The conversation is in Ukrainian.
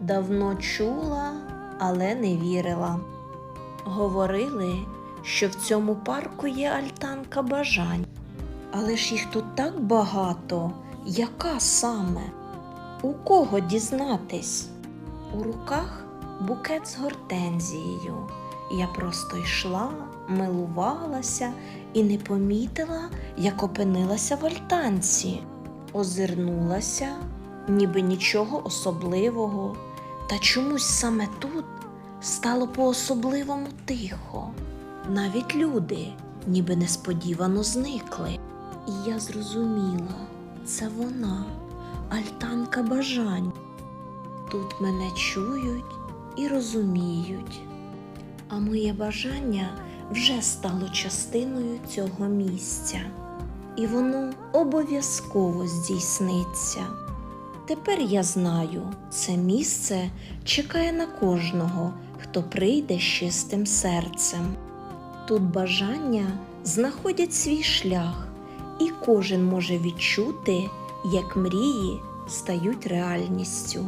Давно чула, але не вірила. Говорили, що в цьому парку є альтанка бажань. Але ж їх тут так багато. Яка саме? У кого дізнатись? У руках букет з гортензією. Я просто йшла, милувалася і не помітила, як опинилася в альтанці. Озирнулася, ніби нічого особливого, та чомусь саме тут стало по-особливому тихо. Навіть люди ніби несподівано зникли. І я зрозуміла, це вона, альтанка бажань. Тут мене чують і розуміють, а моє бажання вже стало частиною цього місця, і воно обов'язково здійсниться. Тепер я знаю, це місце чекає на кожного, хто прийде з чистим серцем. Тут бажання знаходять свій шлях, і кожен може відчути, як мрії стають реальністю.